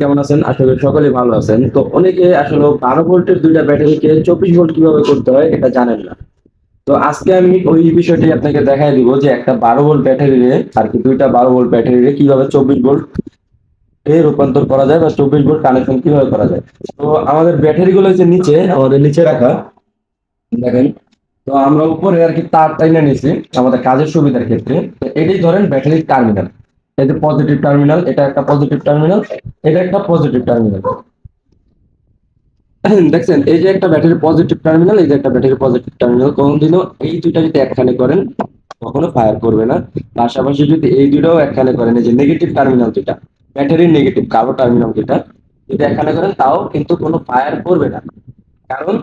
কেমন আছেন? সকলেই ভালো আছেন। তো অনেকে আসলে বারো দুইটা চব্বিশ কীভাবে করতে হয় এটা জানেন না। তো আজকে আমি ওই বিষয়টি আপনাকে যে একটা বারো আর কি দুইটা বারো কীভাবে চব্বিশ এ রূপান্তর করা যায় বা চব্বিশ ভোল্ট কানেকশন কীভাবে করা যায়। তো আমাদের ব্যাটারি গুলো হচ্ছে নিচে, আমাদের নিচে রাখা। দেখেন। তো আমরা উপরে আর কি তার টাইনা নিয়েছি, আমাদের কাজের সুবিধার ক্ষেত্রে। তো এটাই ধরেন ব্যাটারির টার্মিনাল এই যে পজিটিভ টার্মিনাল এটা একটা পজিটিভ টার্মিনাল এটা একটা পজিটিভ টার্মিনাল দেখছেন, এই যে একটা ব্যাটারি পজিটিভ টার্মিনাল এই যে একটা ব্যাটারি পজিটিভ টার্মিনাল কোনদিনও এই দুইটা যদি একখানে করেন, কখনো ফায়ার করবে না। পাশাপাশি যদি এই দুইটাও একখানে করেন, এই যে নেগেটিভ টার্মিনাল যেটা ব্যাটারির নেগেটিভ কালো টার্মিনাল যেটা, যদি একখানে করেন, তাও কিন্তু কোনো ফায়ার করবে না। কারণ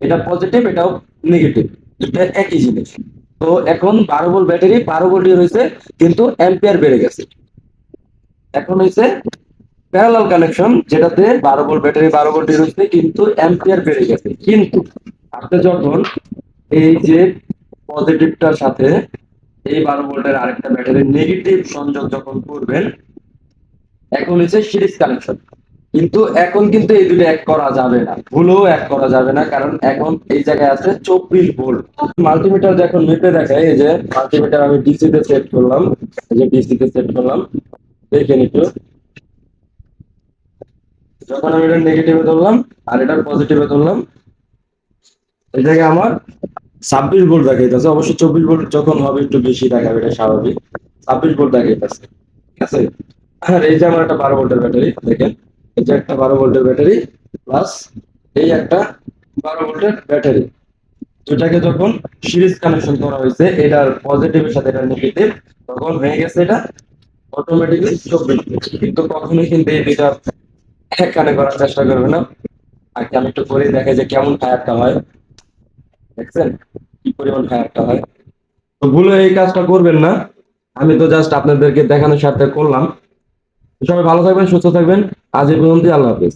এটা পজিটিভ এটাও নেগেটিভ দুইটা একই জিনিস। তো এখন বারো ভোল্ট ব্যাটারি বারো ভোল্টই রয়েছে, কিন্তু অ্যাম্পিয়ার বেড়ে গেছে। এখন হয়েছে প্যারালাল কানেকশন যেটাতে বারো ভোল্ট ব্যাটারি বারো ভোল্টই রয়েছে কিন্তু অ্যাম্পিয়ার বেড়ে গেছে। কিন্তু আপনি যখন এই যে পজিটিভটার সাথে এই বারো ভোল্টের আরেকটা ব্যাটারির নেগেটিভ সংযোগ যখন করবেন, এখন হচ্ছে সিরিজ কানেকশন কিন্তু এখন কিন্তু এই দুটো এক করা যাবে না। ভুলও এক করা যাবে না, কারণ এখন এই জায়গায় আছে চব্বিশ ভোল্ট মাল্টিমিটার যখন মেপে দেখায়, এই যে মাল্টিমিটার আমি ডিসি তে সেট করলাম, এই যে ডিসি তে সেট করলাম দেখেন একটু যখন আমি এটা নেগেটিভে ধরলাম, আর এটার পজিটিভে ধরলাম জায়গায় আমার ছাব্বিশ ভোল্ট দেখাইতেছে। অবশ্যই চব্বিশ ভোল্ট যখন হবে, একটু বেশি দেখাবে, এটা স্বাভাবিক। ছাব্বিশ ভোল্ট দেখাইতেছে। ঠিক আছে? আর এই যে আমার একটা বারো ভোল্টের ব্যাটারি, দেখেন, এই যে একটা বারো ভোল্টের ব্যাটারি প্লাস এই একটা বারো ভোল্টের ব্যাটারি। দুটাকে যখন সিরিজ কানেকশন করা হয়েছে, এটার পজিটিভের সাথে এটা নেগেটিভ তখন হয়ে গেছে এটা অটোমেটিকলি চব্বিশ কিন্তু কখনোই কিন্তু এই দুইটা করার চেষ্টা করবে না। আর আমি একটু করে দেখে যে কেমন ফায়ারটা হয়। দেখছেন? কি পরিমাণ ফায়ারটা হয়। তো ভুলে এই কাজটা করবেন না। আমি তো জাস্ট আপনাদেরকে দেখানোর সাথে করলাম। সবাই ভালো থাকবেন, সুস্থ থাকবেন। আজ এই পর্যন্ত আল্লাহ হাফিজ।